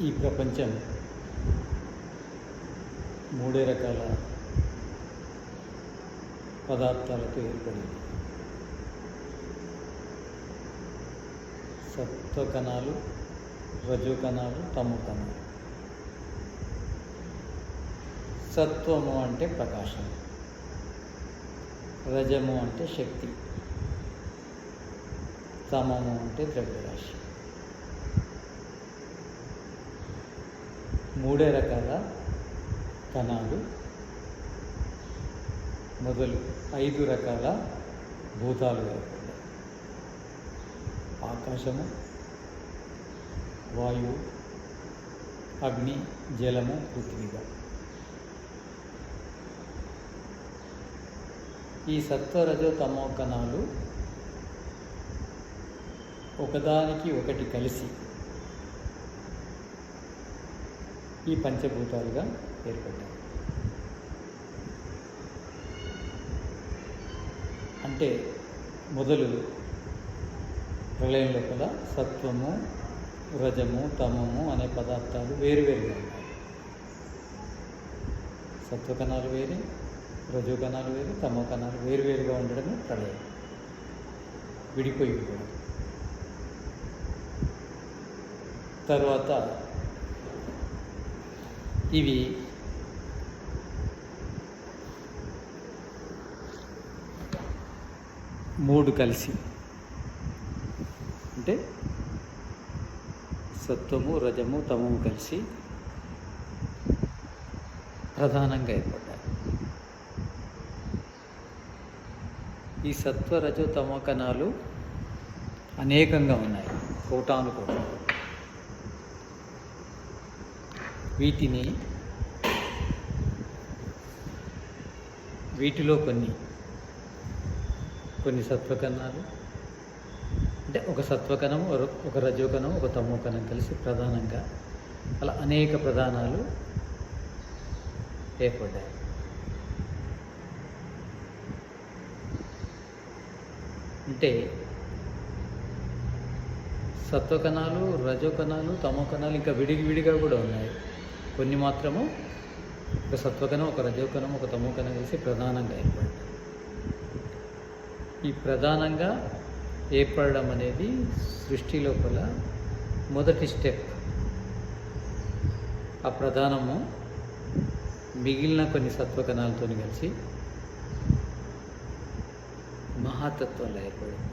ఈ ప్రపంచం మూడే రకాల పదార్థాలతో ఏర్పడింది. సత్వ కణాలు రజో కణాలు తమో కణాలు సత్వము అంటే ప్రకాశం రజము అంటే శక్తి తమము అంటే ద్రవ్యరాశి. మూడే రకాల కణాలు. మొదలు ఐదు రకాల భూతాలు ఆకాశము వాయువు అగ్ని జలము పృథ్వీగా. ఈ సత్వరజో తమో కణాలు ఒకదానికి ఒకటి కలిసి ఈ పంచభూతాలుగా ఏర్పడ్డాయి. అంటే మొదలు ప్రళయం లోపల సత్వము రజము తమము అనే పదార్థాలు వేరువేరుగా ఉన్నాయి. సత్వకణాలు వేరే రజో కణాలు వేరు తమో కణాలు వేరువేరుగా ఉండడమే ప్రళయం. విడిపోయి కూడా తర్వాత ఇవి. మూడు కలిసి. అంటే సత్వము రజము తమము కలిసి ప్రధానంగా ఏర్పడ్డాయి. ఈ సత్వ రజో తమ కణాలు అనేకంగా ఉన్నాయి. కోటాను కోటాలు వీటిని వీటిలో కొన్ని కొన్ని సత్వకణాలు అంటే ఒక సత్వకణం ఒక- ఒక రజోకణం ఒక తమోకణం కలిసి ప్రధానంగా అలా అనేక ప్రధానాలు ఏర్పడ్డాయి. అంటే సత్వకణాలు రజోకణాలు తమోకణాలు ఇంకా విడిగి విడిగా కూడా ఉన్నాయి. కొన్ని మాత్రము ఒక సత్వకణం ఒక రజోకణం ఒక తమోకణం కలిసి ప్రధానంగా ఏర్పడ్డాయి ఈ ప్రధానంగా ఏర్పడడం అనేది సృష్టి లోపల మొదటి స్టెప్ ఆ ప్రధానము మిగిలిన కొన్ని సత్వకణాలతో కలిసి మహాతత్వంలో ఏర్పడింది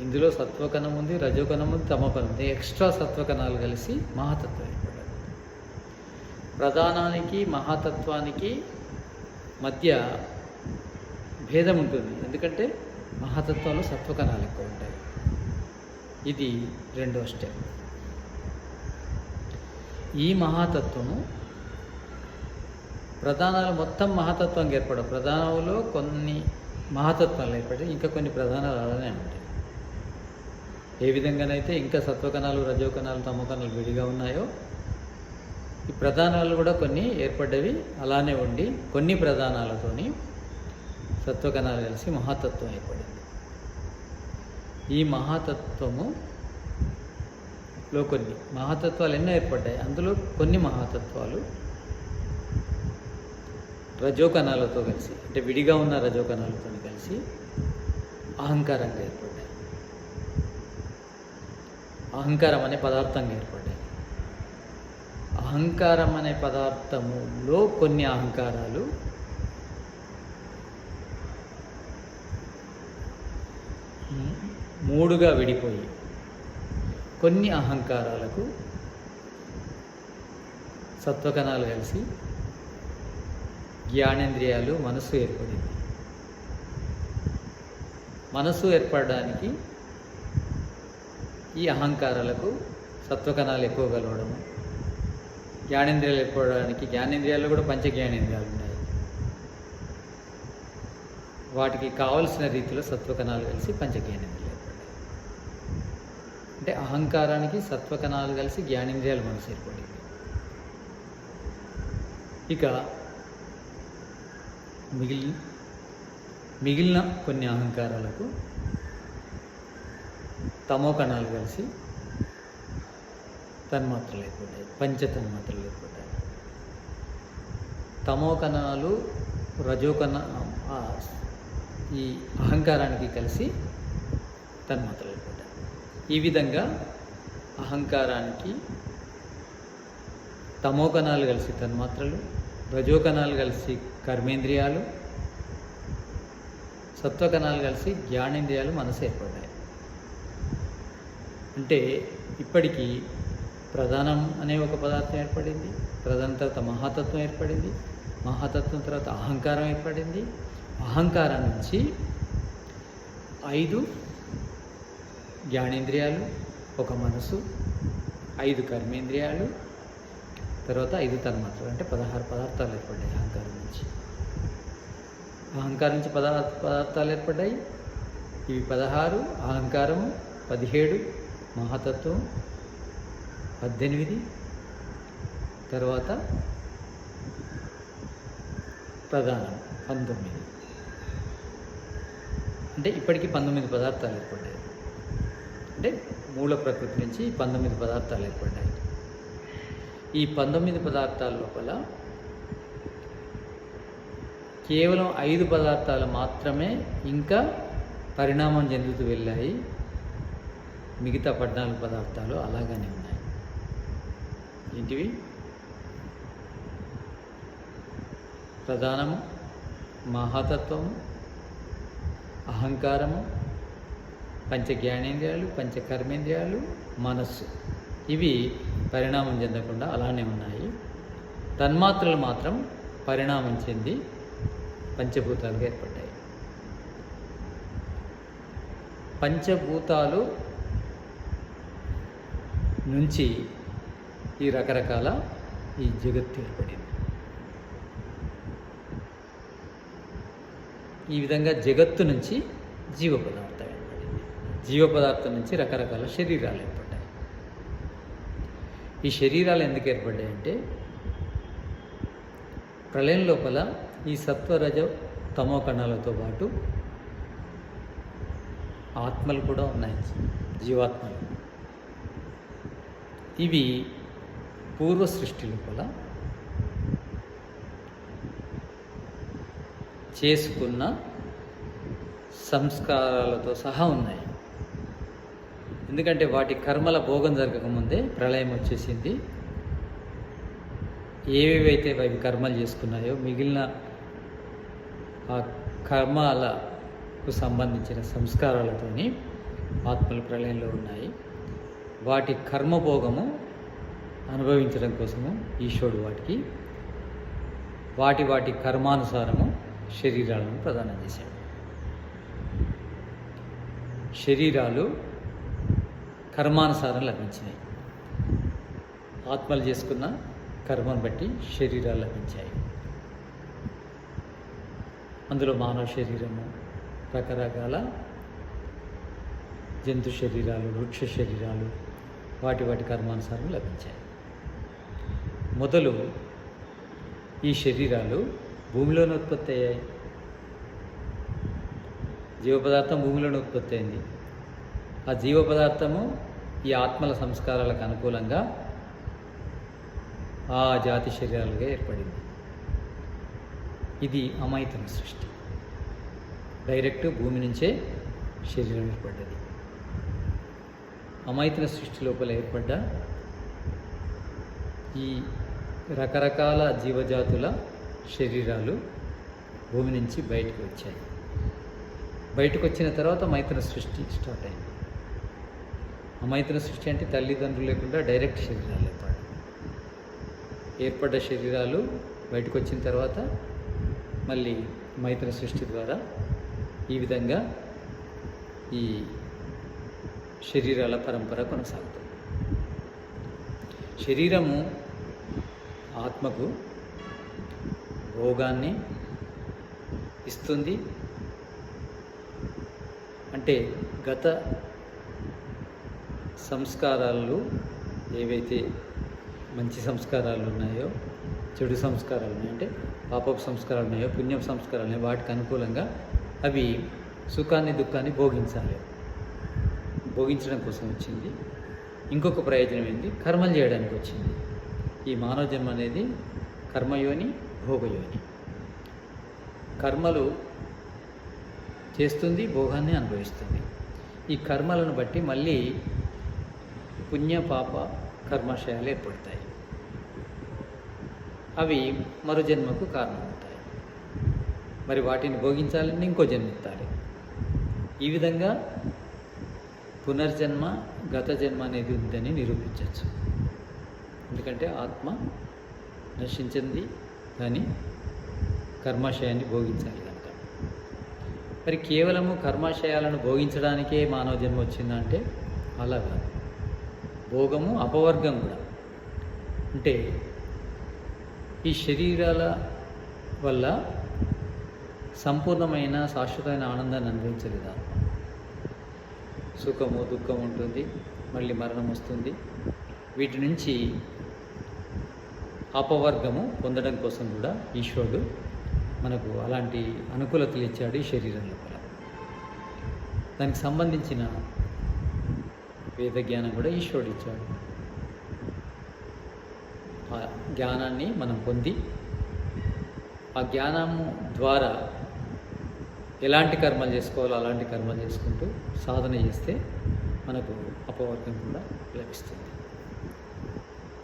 ఇందులో సత్వకణం ఉంది రజోకణం ఉంది తమకణం ఉంది. ఎక్స్ట్రా సత్వకణాలు కలిసి మహాతత్వం ఏర్పడ్డాయి ప్రధానానికి మహాతత్వానికి మధ్య భేదం ఉంటుంది. ఎందుకంటే మహాతత్వాలు సత్వకణాలు ఎక్కువ ఉంటాయి. ఇది రెండో స్టెప్. ఈ మహాతత్వము ప్రధానాలు మొత్తం మహాతత్వంగా ఏర్పడవు. ప్రధానంలో కొన్ని మహాతత్వాలు ఏర్పడి ఇంకా కొన్ని ప్రధానాలు అలానే ఉంటాయి. ఏ విధంగానైతే ఇంకా సత్వకణాలు రజోకణాలు తమోకణాలు విడిగా ఉన్నాయో ఈ ప్రధానాలు కూడా కొన్ని ఏర్పడ్డవి. అలానే ఉండి కొన్ని ప్రధానాలతోని సత్వకణాలు కలిసి మహాతత్వం ఏర్పడింది. ఈ మహాతత్వము లో కొన్ని మహాతత్వాలు ఎన్నో ఏర్పడ్డాయి. అందులో కొన్ని మహాతత్వాలు రజోకణాలతో కలిసి అంటే విడిగా ఉన్న రజోకణాలతో కలిసి అహంకారంగా ఏర్పడ్డాయి. అహంకారం అనే పదార్థంగా ఏర్పడ్డాయి. అహంకారం అనే పదార్థములో కొన్ని అహంకారాలు మూడుగా విడిపోయి కొన్ని అహంకారాలకు సత్వకణాలు కలిసి జ్ఞానేంద్రియాలు మనసు ఏర్పడింది. మనసు ఏర్పడడానికి ఈ అహంకారాలకు సత్వకణాలు ఎక్కువ కలవడము. జ్ఞానేంద్రియాలు ఎక్కువడానికి జ్ఞానేంద్రియాలు కూడా పంచ జ్ఞానేంద్రియాలు ఉన్నాయి. వాటికి కావలసిన రీతిలో సత్వకణాలు కలిసి పంచ జ్ఞానేంద్రియాలు అంటే అహంకారానికి సత్వకణాలు కలిసి జ్ఞానేంద్రియాలు మనసు ఏర్పడింది. ఇక మిగిలిన మిగిలిన కొన్ని అహంకారాలకు తమో కణాలు కలిసి తన్మాత్రలు అయిపోతాయి పంచ తన్మాత్రలు తమో కణాలు రజో కణ ఆ, ఈ అహంకారానికి కలిసి తన్మాత్రలు అయిపోతాయి. ఈ విధంగా అహంకారానికి తమో కణాలు కలిసి తన్మాత్రలు రజో కణాలు కలిసి కర్మేంద్రియాలు సత్వకణాలు కలిసి జ్ఞానేంద్రియాలు మనసు ఏర్పడ్డాయి అంటే ఇప్పటికీ ప్రధానం అనే ఒక పదార్థం ఏర్పడింది ప్రధాన తర్వాత మహాతత్వం ఏర్పడింది మహాతత్వం తర్వాత అహంకారం ఏర్పడింది. అహంకారం నుంచి ఐదు జ్ఞానేంద్రియాలు ఒక మనసు ఐదు కర్మేంద్రియాలు తర్వాత ఐదు తన్మాత్రలు అంటే పదహారు పదార్థాలు ఏర్పడ్డాయి అహంకారం నుంచి. అహంకారం నుంచి పదార్థ పదార్థాలు ఏర్పడ్డాయి. ఇవి పదహారు అహంకారము పదిహేడు మహాతత్వం పద్దెనిమిది తర్వాత ప్రధానం పంతొమ్మిది. అంటే ఇప్పటికీ పంతొమ్మిది పదార్థాలు ఏర్పడ్డాయి. అంటే మూల ప్రకృతి నుంచి పంతొమ్మిది పదార్థాలు ఏర్పడ్డాయి. ఈ పంతొమ్మిది పదార్థాల లోపల కేవలం ఐదు పదార్థాలు మాత్రమే ఇంకా పరిణామం చెందుతూ వెళ్ళాయి. మిగతా పద్నాలుగు పదార్థాలు అలాగనే ఉన్నాయి. ఏంటివి? ప్రధానము మహాతత్వము అహంకారము పంచ జ్ఞానేంద్రియాలు పంచ కర్మేంద్రియాలు మనస్సు. ఇవి పరిణామం చెందకుండా అలానే ఉన్నాయి. తన్మాత్రలు మాత్రం పరిణామం చెంది పంచభూతాలుగా ఏర్పడ్డాయి. పంచభూతాలు నుంచి ఈ రకరకాల ఈ జగత్తు ఏర్పడింది. ఈ విధంగా జగత్తు నుంచి జీవ పదార్థం ఏర్పడింది. జీవ పదార్థం నుంచి రకరకాల శరీరాలు ఏర్పడ్డాయి. ఈ శరీరాలు ఎందుకు ఏర్పడ్డాయి అంటే ప్రళయం లోపల ఈ సత్వరజ తమో కణాలతో పాటు ఆత్మలు కూడా ఉన్నాయి. జీవాత్మలు. ఇవి పూర్వ సృష్టి లోపల చేసుకున్న సంస్కారాలతో సహా ఉన్నాయి. ఎందుకంటే వాటి కర్మల భోగం జరగకముందే ప్రళయం వచ్చేసింది. ఏవేవైతే అవి కర్మలు చేసుకున్నాయో మిగిలిన ఆ కర్మాలకు సంబంధించిన సంస్కారాలతోని ఆత్మలు ప్రళయంలో ఉన్నాయి. వాటి కర్మభోగము అనుభవించడం కోసము ఈశ్వరుడు వాటికి వాటి వాటి కర్మానుసారము శరీరాలను ప్రదానం చేశాడు. శరీరాలు కర్మానుసారం లభించినాయి. ఆత్మలు చేసుకున్న కర్మను బట్టి శరీరాలు లభించాయి. అందులో మానవ శరీరము రకరకాల జంతు శరీరాలు వృక్ష శరీరాలు వాటి వాటి కర్మానుసారం లభించాయి. మొదలు ఈ శరీరాలు భూమిలోనే ఉత్పత్తి అయ్యాయి. జీవ పదార్థం భూమిలోనే ఉత్పత్తి అయింది. ఆ జీవ పదార్థము ఈ ఆత్మల సంస్కారాలకు అనుకూలంగా ఆ జాతి శరీరాలుగా ఏర్పడింది. ఇది అమైతన సృష్టి. డైరెక్ట్ భూమి నుంచే శరీరం ఏర్పడ్డది. అమైతన సృష్టి లోపల ఏర్పడ్డ ఈ రకరకాల జీవజాతుల శరీరాలు భూమి నుంచి బయటకు వచ్చాయి. బయటకు వచ్చిన తర్వాత మైత్ర సృష్టి స్టార్ట్ అయింది. అమైత్ర సృష్టి అంటే తల్లిదండ్రులు లేకుండా డైరెక్ట్ శరీరాలు ఏర్పడ్డాయి. ఏర్పడ్డ శరీరాలు బయటకు వచ్చిన తర్వాత మళ్ళీ మైత్ర సృష్టి ద్వారా ఈ విధంగా ఈ శరీరాల పరంపర కొనసాగుతుంది. శరీరము ఆత్మకు భోగాన్ని ఇస్తుంది. అంటే గత సంస్కారాలు ఏవైతే మంచి సంస్కారాలు ఉన్నాయో చెడు సంస్కారాలు ఉన్నాయో అంటే పాపపు సంస్కారాలు ఉన్నాయో పుణ్యం సంస్కారాలు ఉన్నాయో వాటికి అనుకూలంగా అవి సుఖాన్ని దుఃఖాన్ని భోగించాలి. భోగించడం కోసం వచ్చింది. ఇంకొక ప్రయోజనం ఏంటి? కర్మలు చేయడానికి వచ్చింది. ఈ మానవ జన్మ అనేది కర్మయోని భోగయోని. కర్మలు చేస్తుంది భోగాన్ని అనుభవిస్తుంది. ఈ కర్మలను బట్టి మళ్ళీ పుణ్య పాప కర్మాశయాలు ఏర్పడతాయి. అవి మరో జన్మకు కారణమవుతాయి. మరి వాటిని భోగించాలని ఇంకో జన్మిస్తారు ఈ విధంగా పునర్జన్మ గత జన్మ అనేది ఉందని నిరూపించవచ్చు. ఎందుకంటే ఆత్మ నశించింది కానీ కర్మాశయాన్ని భోగించాలి కనుక. మరి కేవలము కర్మాశయాలను భోగించడానికే మానవ జన్మ వచ్చిందంటే అలా కాదు. భోగము అపవర్గం కూడా. అంటే ఈ శరీరాల వల్ల సంపూర్ణమైన శాశ్వతమైన ఆనందాన్ని అనుభవించలేదు ఆత్మ. సుఖము దుఃఖం ఉంటుంది మళ్ళీ మరణం వస్తుంది. వీటి నుంచి అపవర్గము పొందడం కోసం కూడా ఈశ్వరుడు మనకు అలాంటి అనుకూలతలు ఇచ్చాడు ఈ శరీరం లోపల దానికి సంబంధించిన వేద జ్ఞానం కూడా ఈశ్వరుడు ఇచ్చాడు. ఆ జ్ఞానాన్ని మనం పొంది ఆ జ్ఞానము ద్వారా ఎలాంటి కర్మలు చేసుకోవాలో అలాంటి కర్మలు చేసుకుంటూ సాధన చేస్తే మనకు అపవర్గం కూడా లభిస్తుంది.